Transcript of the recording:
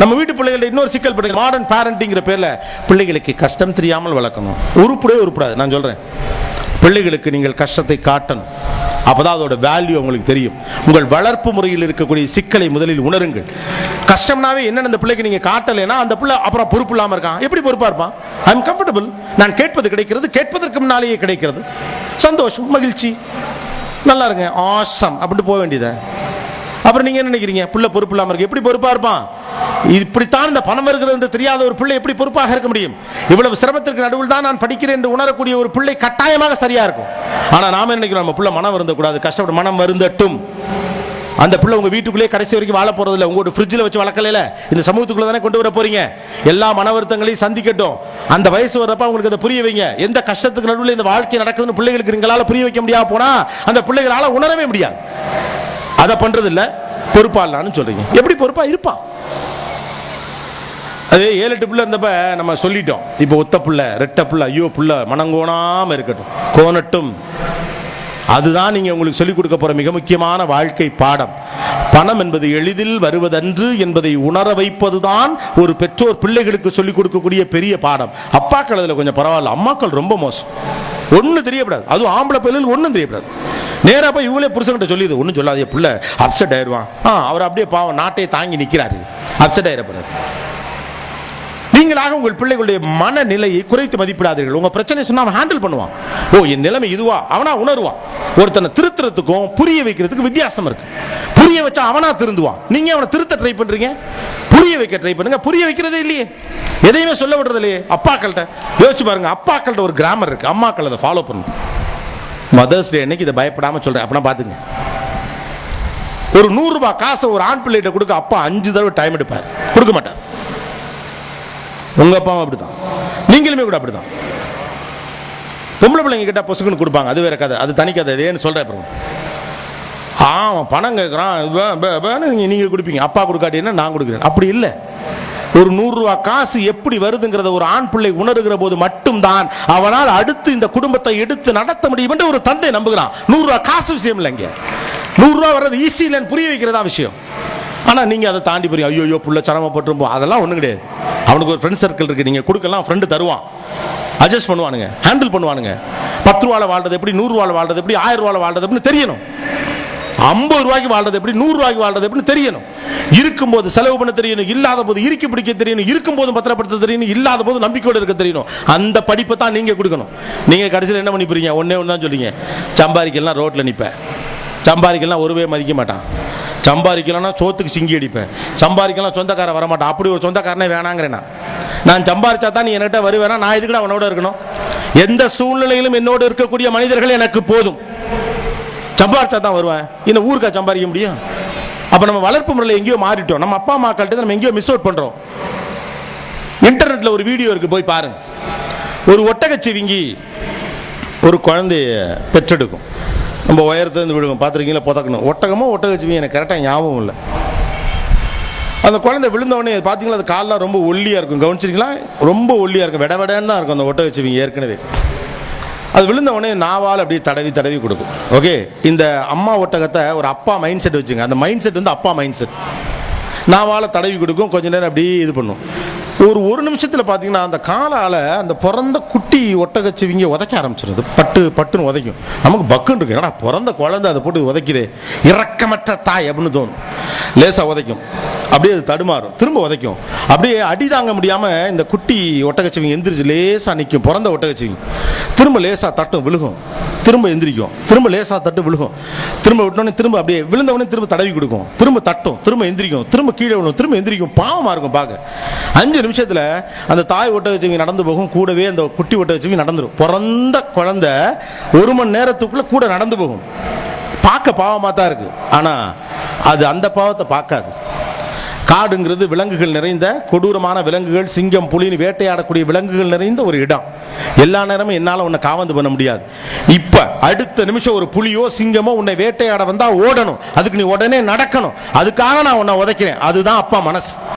நம்ம வீட்டு பிள்ளைகள் இன்னொரு சிக்கல் பண்ணுங்க மாடர்ன் பேரண்டிங்கிற பேர்ல பிள்ளைகளுக்கு கஷ்டம் தெரியாமல் வளர்க்கணும். உருப்படவே உருப்படாது. நான் சொல்றேன். பிள்ளைகளுக்கு நீங்கள் கஷ்டத்தை காட்டணும். அப்பதான் அதோட வேல்யூ உங்களுக்கு தெரியும். உங்கள் வளர்ப்பு முறையில் இருக்கக்கூடிய சிக்கலை முதலில் உணருங்கள். கஷ்டம்னாவே என்னென்ன அந்த பிள்ளைக்கு நீங்க காட்டலைன்னா அந்த பிள்ளை அப்புறம் பொறுப்பு இல்லாம இருக்கான். எப்படி பொறுப்பா இருப்பான்? ஐ எம் கம்ஃபர்டபுள் நான் கேட்பது கிடைக்கிறது கேட்பதற்கு முன்னாலேயே கிடைக்கிறது. சந்தோஷம் மகிழ்ச்சி. நல்லா இருங்க. ஆசம் அப்படின்ட்டு போக வேண்டியது அப்புறம் நீங்க என்ன நினைக்கிறீங்க? பிள்ளை பொறுப்பு இல்லாம இருக்கு. எப்படி பொறுப்பா இருப்பான்? இப்படித்தான் இந்த பணம் வருகிறது என்று தெரியாத ஒரு பிள்ளை எப்படி பொறுப்பாக இருக்க முடியும்? இவ்வளவு சிரமத்திற்கு நடுவில் தான் நான் படிக்கிறேன் என்று உணரக்கூடிய ஒரு பிள்ளை கட்டாயமாக சரியா இருக்கும். ஆனா நாம என்ன நினைக்கிறோம் நம்ம பிள்ளை மனம் வருந்தக்கூடாது கஷ்டப்பட்டு மனம் வருந்தட்டும். அந்த பிள்ளை உங்க வீட்டுக்குள்ளே கடைசி வரைக்கும் வாழ போறது உங்களோட ஃப்ரிட்ஜில் வச்சு வளர்க்கல இந்த சமூகத்துக்குள்ள தானே கொண்டு வர போறீங்க? எல்லா மன வருத்தங்களையும் சந்திக்கட்டும். அந்த வயசு வர்றப்ப உங்களுக்கு அதை புரிய வைங்க. எந்த கஷ்டத்துக்கு நடுவில் இந்த வாழ்க்கை நடக்குதுன்னு பிள்ளைகளுக்கு எங்களால் புரிய வைக்க முடியாம போனா அந்த பிள்ளைகளால் உணரவே முடியாது. அதை பண்றது இல்லை பொறுப்பா சொல்றீங்க. எப்படி பொறுப்பா இருப்பான்? அது ஏழு எட்டு பிள்ளை இருந்தப்ப நம்ம சொல்லிட்டோம். இப்போ ஒத்த புள்ள ரெட்ட பிள்ளை ஐயோ புள்ள மனங்கோணாம இருக்கட்டும். கோணட்டும். அதுதான் நீங்க உங்களுக்கு சொல்லிக் கொடுக்க போற மிக முக்கியமான வாழ்க்கை பாடம். பணம் என்பது எளிதில் வருவதன்று என்பதை உணர வைப்பதுதான் ஒரு பெற்றோர் பிள்ளைகளுக்கு சொல்லிக் கொடுக்கக்கூடிய பெரிய பாடம். அப்பாக்கள் அதுல கொஞ்சம் பரவாயில்ல. அம்மாக்கள் ரொம்ப மோசம். ஒன்றும் தெரியப்படாது. அதுவும் ஆம்பளை பிள்ளைகள் ஒன்றும் தெரியப்படாது. நேராக போய் இவங்களே புருஷன்கிட்ட சொல்லிடுது. ஒன்றும் சொல்லாதே புள்ள. அப்செட் ஆயிடுவான். ஆ அவர் அப்படியே பாவம் நாட்டையே தாங்கி நிற்கிறாரு அப்செட் ஆயிடப்படாது நீங்களாக உங்கள் பிள்ளைகளுடைய மனநிலையை குறைத்து மதிப்பிடாதீர்கள். உங்க பிரச்சனை சொன்னா அவன் ஹேண்டில் பண்ணுவான். ஓ என் நிலைமை இதுவா? அவனா உணருவான். ஒருத்தனை திருத்துறதுக்கும் புரிய வைக்கிறதுக்கு வித்தியாசம் இருக்கு. புரிய வச்சா அவனா திருந்துவான். நீங்க அவனை திருத்த ட்ரை பண்றீங்க? புரிய வைக்க ட்ரை பண்ணுங்க. புரிய வைக்கிறதே இல்லையே. எதையுமே சொல்ல விடுறது இல்லையே அப்பாக்கள்கிட்ட. யோசிச்சு பாருங்க அப்பாக்கள்கிட்ட ஒரு கிராமர் இருக்கு. அம்மாக்கள் அதை ஃபாலோ பண்ணணும். மதர்ஸ் டே அன்னைக்கு இதை பயப்படாம சொல்றேன். அப்படின்னா பாத்துங்க. ஒரு நூறுரூபா காசை ஒரு ஆண் பிள்ளைகிட்ட கொடுக்க அப்பா அஞ்சு தடவை டைம் எடுப்பார். கொடுக்க மாட்டார். உங்க அப்பாவும் அப்படிதான் நீங்களுமே கூட அப்படிதான் பொம்பளை பிள்ளைங்க கிட்ட பொசுக்குன்னு கொடுப்பாங்க. அது வேற கதை. அது தனி கதை. இதேன்னு சொல்கிறேன் அப்புறம். ஆமாம் பணம் கேட்குறான் நீங்க கொடுப்பீங்க. அப்பா கொடுக்காட்டினா நான் கொடுக்குறேன். அப்படி இல்லை. ஒரு நூறுரூவா காசு எப்படி வருதுங்கிறத ஒரு ஆண் பிள்ளை உணர்கிற போது மட்டும்தான் அவனால் அடுத்து இந்த குடும்பத்தை எடுத்து நடத்த முடியும் என்று ஒரு தந்தை நம்புகிறான். நூறுரூவா காசு விஷயம் இல்லைங்க நூறுரூவா வர்றது ஈஸி இல்லைன்னு புரிய வைக்கிறதா விஷயம். ஆனால் நீங்கள் அதை தாண்டி போறீங்க. ஐயோ ஐயோ புள்ள சிரமப்பட்டு அதெல்லாம் ஒன்றும் கிடையாது. அவனுக்கு ஒரு ஃப்ரெண்ட் சர்க்கிள் இருக்கு. நீங்கள் கொடுக்கலாம் ஃப்ரெண்டு தருவான். அட்ஜஸ்ட் பண்ணுவானுங்க. ஹேண்டில் பண்ணுவானுங்க. பத்து ரூபாவில் வாழ்றது எப்படி? நூறு ரூபால வாழ்றது எப்படி? ஆயிரம் ரூபால வாழ்றது எப்படின்னு தெரியணும். ஐம்பது ரூபாய்க்கு வாழ்றது எப்படி? நூறு ரூபாய்க்கு வாழ்றது எப்படின்னு தெரியணும். இருக்கும்போது செலவு பண்ண தெரியணும். இல்லாத போது இறுக்கி பிடிக்க தெரியணும். இருக்கும்போது பத்திரப்படுத்த தெரியணும். இல்லாத போது நம்பிக்கையோடு இருக்க தெரியணும். அந்த படிப்பை தான் நீங்கள் கொடுக்கணும். நீங்கள் கடைசியில் என்ன பண்ணி போறீங்க? ஒன்னே ஒன்று தான் சொல்றீங்க. சம்பாதிக்கலாம் ரோட்டில் நிற்பேன் சம்பாதிக்கலாம் ஒருவே மதிக்க மாட்டான். சம்பாதிக்கலன்னா சோத்துக்கு சிங்கி அடிப்பேன். சம்பாதிக்கலாம் சொந்தக்காரன் வரமாட்டான். அப்படி ஒரு சொந்தக்காரனே வேணாங்கிறேன் நான். சம்பாரிச்சா தான் நீ என்கிட்ட வருவேனா? நான் எதுக்குடா அவனோட இருக்கணும்? எந்த சூழ்நிலையிலும் என்னோடு இருக்கக்கூடிய மனிதர்கள் எனக்கு போதும். சம்பாரிச்சா தான் வருவேன். இன்னும் ஊருக்கா சம்பாதிக்க முடியும்? அப்ப நம்ம வளர்ப்பு முறையில் எங்கேயோ மாறிட்டோம். நம்ம அப்பா அம்மாக்கள்கிட்ட நம்ம எங்கேயோ மிஸ் அவுட் பண்றோம். இன்டர்நெட்ல ஒரு வீடியோ இருக்கு போய் பாருங்க. ஒரு ஒட்டகச்சிவிங்கி ஒரு குழந்தைய பெற்றெடுக்கும். நம்ம உயரத்துலேருந்து விழுகும் பார்த்துருக்கீங்களா? புதக்கணும் ஒட்டகமோ ஒட்டகச்சிவிங்கி எனக்கு கரெக்டாக ஞாபகம் இல்லை. அந்த குழந்தை விழுந்தவொடனே பார்த்தீங்களா? அது காலெலாம் ரொம்ப ஒல்லியாக இருக்கும். கவனிச்சிருக்கீங்களா? ரொம்ப ஒல்லியாக இருக்கும். விட விடன்னு தான் இருக்கும் அந்த ஒட்டகச்சிவிங்கி ஏற்கனவே. அது விழுந்தவொடனே நாவால் அப்படியே தடவி தடவி கொடுக்கும். ஓகே இந்த அம்மா ஒட்டகத்தை ஒரு அப்பா மைண்ட் செட் வச்சுங்க. அந்த மைண்ட் செட் வந்து அப்பா மைண்ட் செட் நாவால் தடவி கொடுக்கும். கொஞ்ச நேரம் அப்படியே இது பண்ணும். ஒரு ஒரு நிமிஷத்தில் பார்த்தீங்கன்னா அந்த காலால் அந்த பிறந்த குட்டி ஒட்டகச்சிவிங்க உதைக்க ஆரம்பிச்சிருது. பட்டு பட்டுன்னு உதைக்கும். நமக்கு பக்குன்னு இருக்கு. ஏன்னா பிறந்த குழந்தை அதை போட்டு உதைக்குதே. இரக்கமற்ற தாய் அப்படின்னு தோணும். லேசாக உதைக்கும். அப்படியே அது தடுமாறும். திரும்ப உதைக்கும். அப்படியே அடி தாங்க முடியாமல் இந்த குட்டி ஒட்டகச்சிவிங்க எந்திரிச்சு லேசாக நிற்கும் பிறந்த ஒட்டகச்சிவிங்க. திரும்ப லேசா தட்டும் விழுகும். திரும்ப எந்திரிக்கும். திரும்ப லேசா தட்டு விழுகும். திரும்ப விட்டோடனே திரும்ப அப்படியே விழுந்தவொடனே திரும்ப தடவி கொடுக்கும். திரும்ப தட்டும். திரும்ப எந்திரிக்கும். திரும்ப கீழே விழும். திரும்ப எந்திரிக்கும். பாவமாக இருக்கும் பார்க்க. அஞ்சு நிமிஷத்தில் அந்த தாய் ஒட்டகச்சிவிங்க நடந்து போகும். கூடவே அந்த குட்டி ஒட்டகச்சிவிங்க நடந்துடும் பிறந்த குழந்தை ஒரு மணி நேரத்துக்குள்ள கூட நடந்து போகும். பார்க்க பாவமாக தான் இருக்கு. ஆனால் அது அந்த பாவத்தை பார்க்காது. காடுங்கிறது விலங்குகள் நிறைந்த கொடூரமான விலங்குகள் சிங்கம் புலின்னு வேட்டையாடக்கூடிய விலங்குகள் நிறைந்த ஒரு இடம். எல்லா நேரமும் என்னால் உன்னை காவந்து பண்ண முடியாது. இப்போ அடுத்த நிமிஷம் ஒரு புலியோ சிங்கமோ உன்னை வேட்டையாட வந்தால் ஓடணும். அதுக்கு நீ உடனே நடக்கணும். அதுக்காக நான் உன்னை உதைக்கிறேன். அதுதான் அப்பா மனசு.